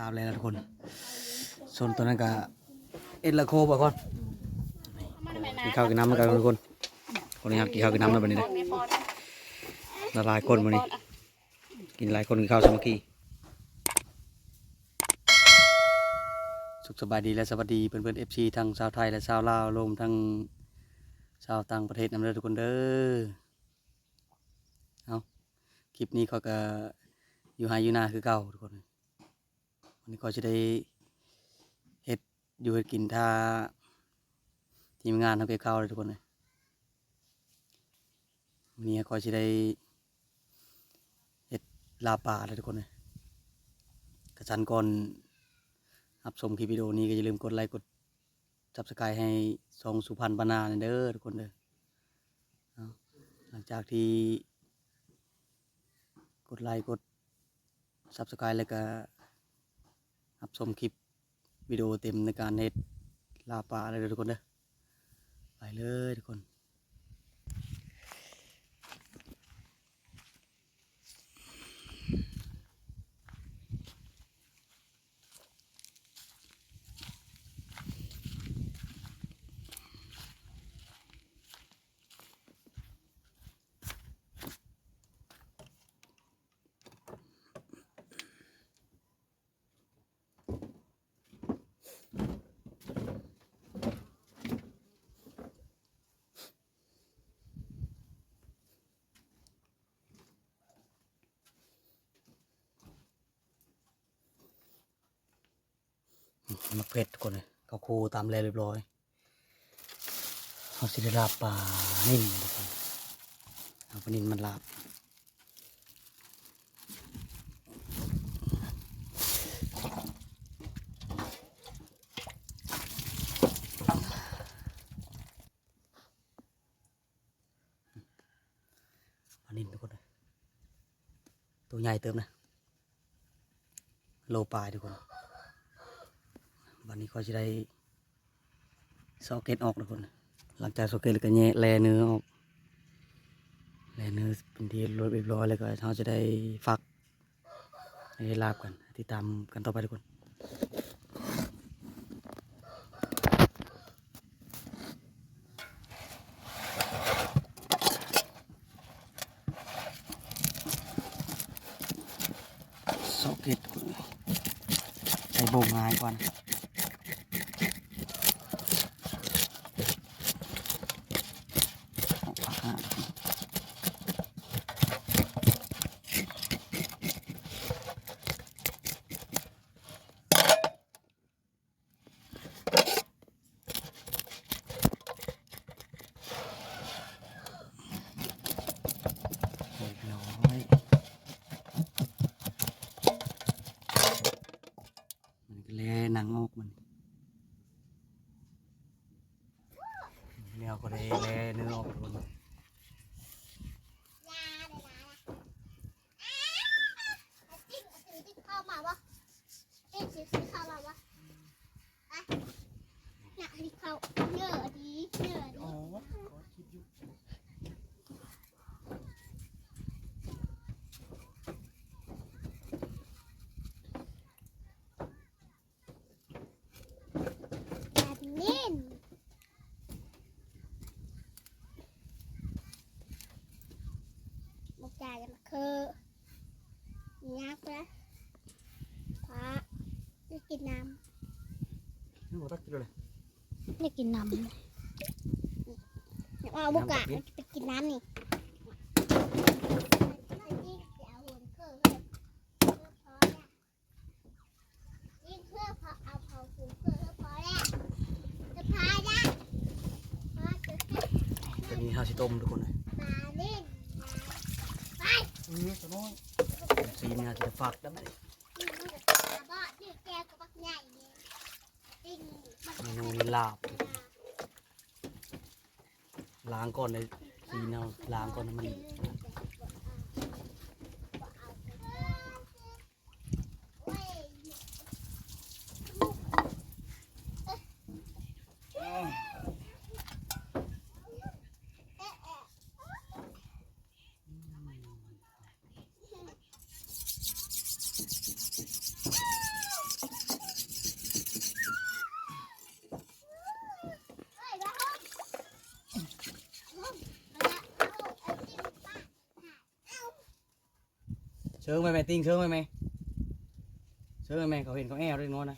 ลาบเลยนะทุกคน ส่วนตัวนั้นก็เอ็ดละโคบ่ก่อนกินข้าวกินน้ำแล้วกันทุกคนคนนี้ครับกินข้าวกินน้ำแล้วบัดนี้นะละลายคนบัดนี้ กินหลายคนกินข้าวสมัคคีสุขสบายดีและสวัสดีเพื่อนเพื่อนเอฟซีทั้งชาวไทยและชาวลาวรวมทั้งชาวต่างประเทศนำเด้อทุกคนเด้อเอาคลิปนี้เขาก็อยู่ไฮอยู่นาคือเก่าทุกคน วันนี้ก็จะได้เฮ็ดอยู่เฮ็ดกินท่าทีมงานทำเก็บข้าวเลยทุกคนเลยวันนี้ก็จะได้เห็ดลาป่าเลยทุกคนเลยกระชันก่อนรับชมคลิปวิดีโอนี้ก็อย่าลืมกดไลค์กดซับสไครต์ให้ซองสุพรรณบรรณาเด้อทุกคนเด้อหลังจากที่กดไลค์กดซับสไครต์แล้วก็ รับชมคลิปวิดีโอเต็มในการเน็ตลาปลาเลยทุกคนเด้อไปเลยทุกคน มักเผ็ดทุกคนเลยเขาคูตามแล้วเรียบร้อยเขาสิได้ลาบปลานิ่มทุกคนเอาปลานิ่มมันลาบปลานิ่มทุกคนเลยตัวใหญ่เติมนะ โลปลายทุกคน วันนี้ก็จะได้ซอเก็ตออกทุกคน หลังจากซอเก็ตแล้วก็แงะแลเนื้อออกแลเนื้อเป็นที่เรียบร้อยแล้วก็เราจะได้ฟักให้ได้ลาบกันติดตามกันต่อไปทุกคนซอเก็ตใช้โบงง่ายกว่านะเอาปากหาเรียบร้อย มันก็แลหนังออกมันแล้วก็ได้แลเนื้อออกทุกคน เข้ามาวะเอ๊ะสิเข้ามาวะอะน่ะที่เข้าเนื้อดีเนื้อดีแบบนี้บุกจ่ายจะมาคือ ยักษ์นะพระได้กินน้นี่บ่ตักกินเลยำได้กินน้ำเอาบุกอะไปกินน้ำนี่ยิ่งเพื่อพอเอาเผาฝูงเพื่อพอแล้วจะพาได้พอจะให้ตัวนี้ข้าวชิต้มทุกคนเลยมาเล่นไปเออตัวน้อย สีนี่อาจจะฝากได้ไหมบ้าที่แกก็บักใหญ่เนี่ยจริงมันเมนูนี้ลาบล้างก่อนเลยสีเนาล้างก่อนให้มัน เชิงไหมแม่ติ้งเชิงไหมแม่เชิงไหมแม่เขาเห็นเขาแอวด้วยงอนนะ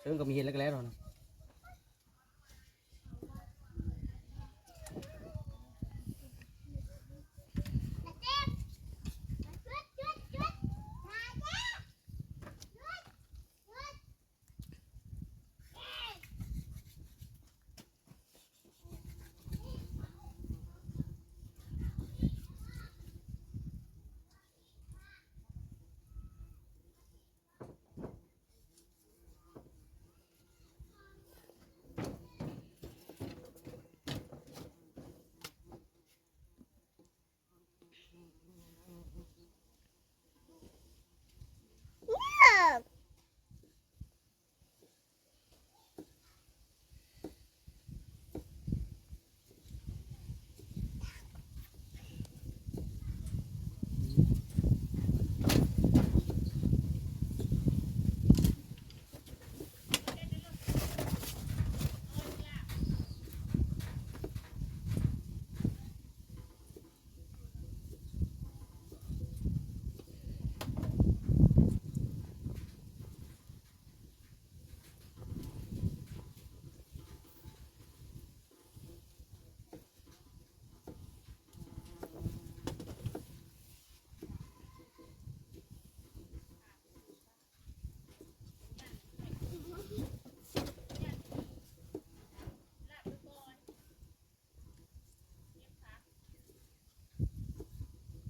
เชิงก็มีเห็นแล้วก็แล้วหรอกนะ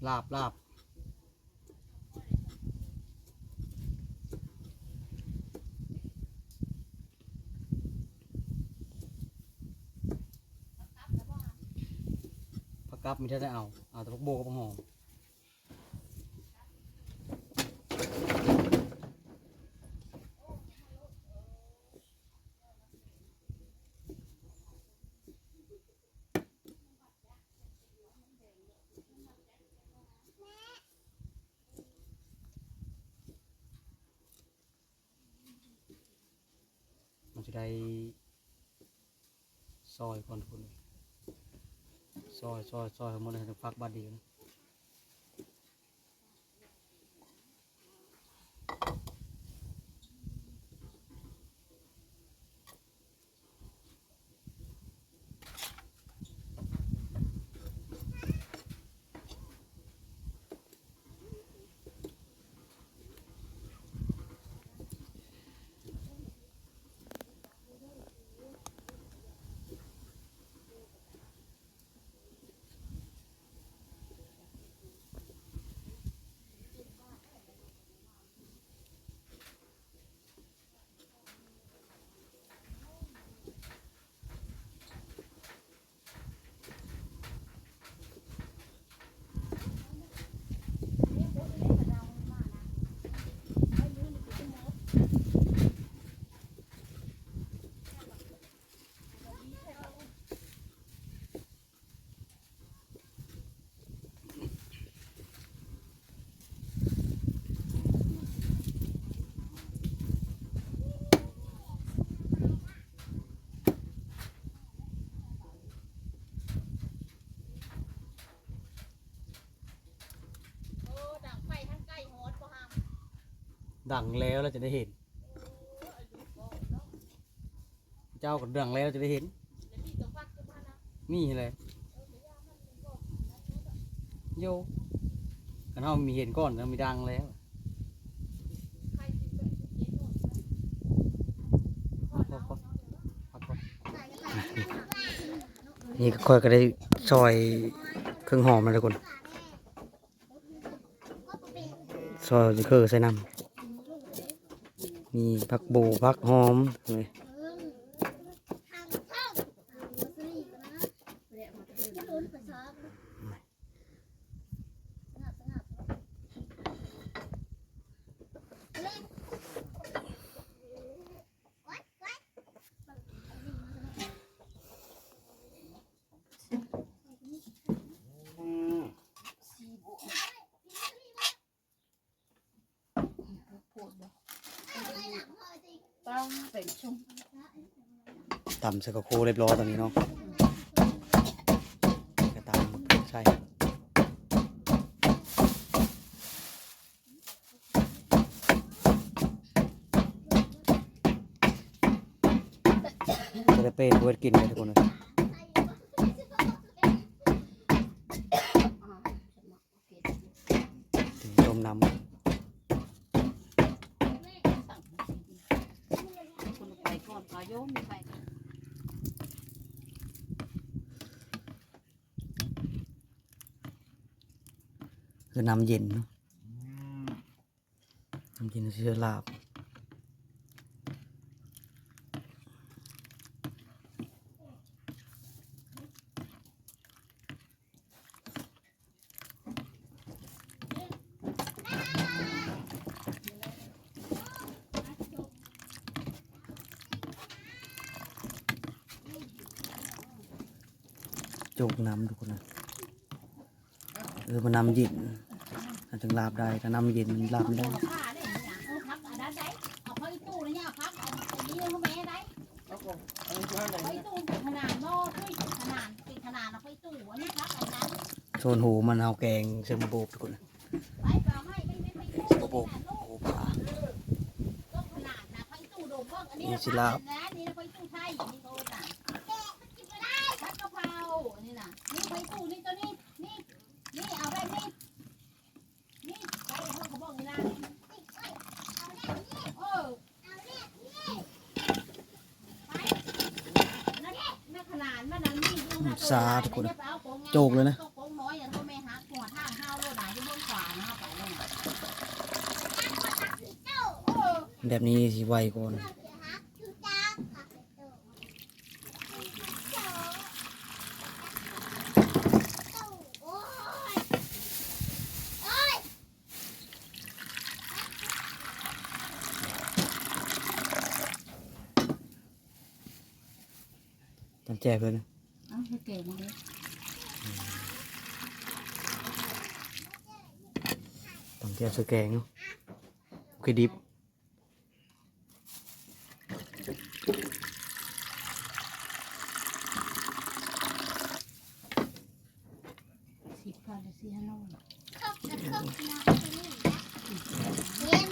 ลาบลาบผักกับมีเท่าได้เอา เอาแต่ผักโบกับผักหอม มันจะได้ ซอยก่อนทุกคนซอยซอยซอยหมดเลยทั้งฟักบาดเดียวนะ ดังแล้วเราจะได้เห็น เจ้าก็ดังแล้วจะได้เห็น นี่เลยโยกันเฮามีเห็นก่อนแล้วมีดังแล้วนี่ก็ค่อยก็ได้ซอยเครื่องหอมนะทุกคนซอยจะคือใส่น้ำ มีผักบูผักหอมเลย ต่ตำใสกโคเรียบร้อยตอนนี้เนาะกระตำมะใช่จะเป็นเวทกินเลยทุกคนเลยต้มน้ำ นก็โยมไปำคือน้ำเย็นเนาะน้ำเย็นเชื้อลาบ กน้ำทุกคนนะเออมันน้ำเย็นอาจจะลาบได้ถ้าน้ำเย็นมันลาบไม่ได้ผ้าได้เนี่ยเอาพับอันนั้นได้เอาเข้าอีตู้เนี่ยพับเอาอันนี้เอาแม่ได้เอาอีตู้เป็นขนาดหม้อด้วยขนาดเป็นขนาดเอาเข้าอีตู้อันนี้พับอันนั้นโซนหูมันเอาแกงเสริมโบกทุกคนนะเปล่าโบกโอ้ป่าก็ขนาดนะเข้าอีตู้โดมบ้างอันนี้นี่นะสิลาบ นะนี่นะเข้าอีตู้ไทยนี่โตต่างพัดกะเพราอันนี้ น่ตู้นี่ตัวนี้ นี่ นี่เอาไปนี่นี่ไปเขาเขาบอกนี่เออแม่ขนาดมันนั้นนี่ดูนะสาธุคุณโจกเลยนะ โจกน้อยอย่างตัวแม่ฮักหัวทางห้าโลดไหนที่เบื้องขวานะไปเลยนะแบบนี้สิไวก่อนจำ แจกเลยนะเอาเก่งเลยจำแจกสแกงเนาะโอเคดิบสิบพันสี่ฮันโลรับ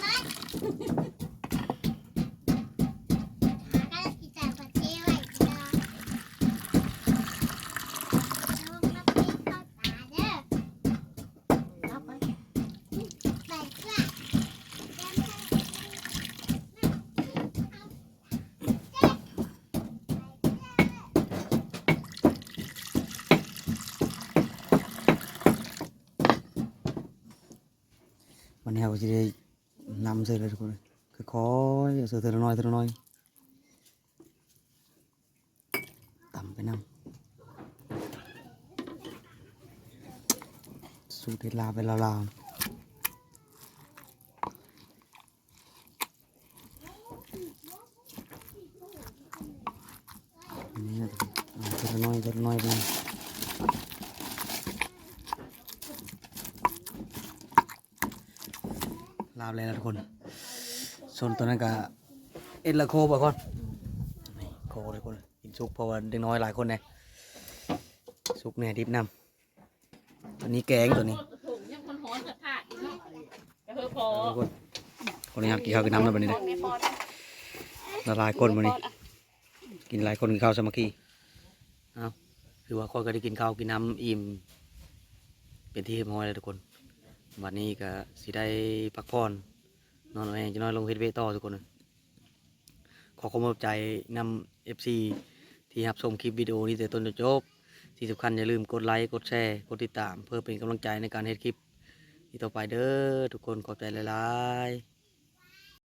ไป วันนี้เราจะได้นำเสร็จเลยทุกคนเลยค่อยๆเอาเสือเธอ ลาบเลยนะทุกคนส่วนตัวนั้นก็เอ็ดละโคบ่ก่อนโคเลยคนกินซุกเพราะว่าเด็กน้อยหลายคนเนี่ยซุกเนี่ยดิบนำตัวนี้แกงตัวนี้ถุงยังมันหอนสักขาดอีกะก็คือพอทุกคนคนนี้ครับกินข้าวกินน้ำแล้วบันนี้นะละลายคนบันนี้ กินหลายคนกินข้าวสมัคคีเอาคือว่าคนก็ได้กินข้าวกินน้ำอิ่มเป็นที่เรียบร้อยแล้วทุกคน วันนี้ก็สิได้พักผ่อนนอนเองจะน้อยลงเฮดเวทต่อทุกคนเลยขอขอบคุณใจนำเอฟซีที่รับชมคลิปวิดีโอนี้แต่ต้นจนจบ ที่สำคัญอย่าลืมกดไลค์กดแชร์กดติดตาม เพื่อเป็นกำลังใจในการเฮ็ดคลิปที่ต่อไปเด้อทุกคนขอบใจหลายๆ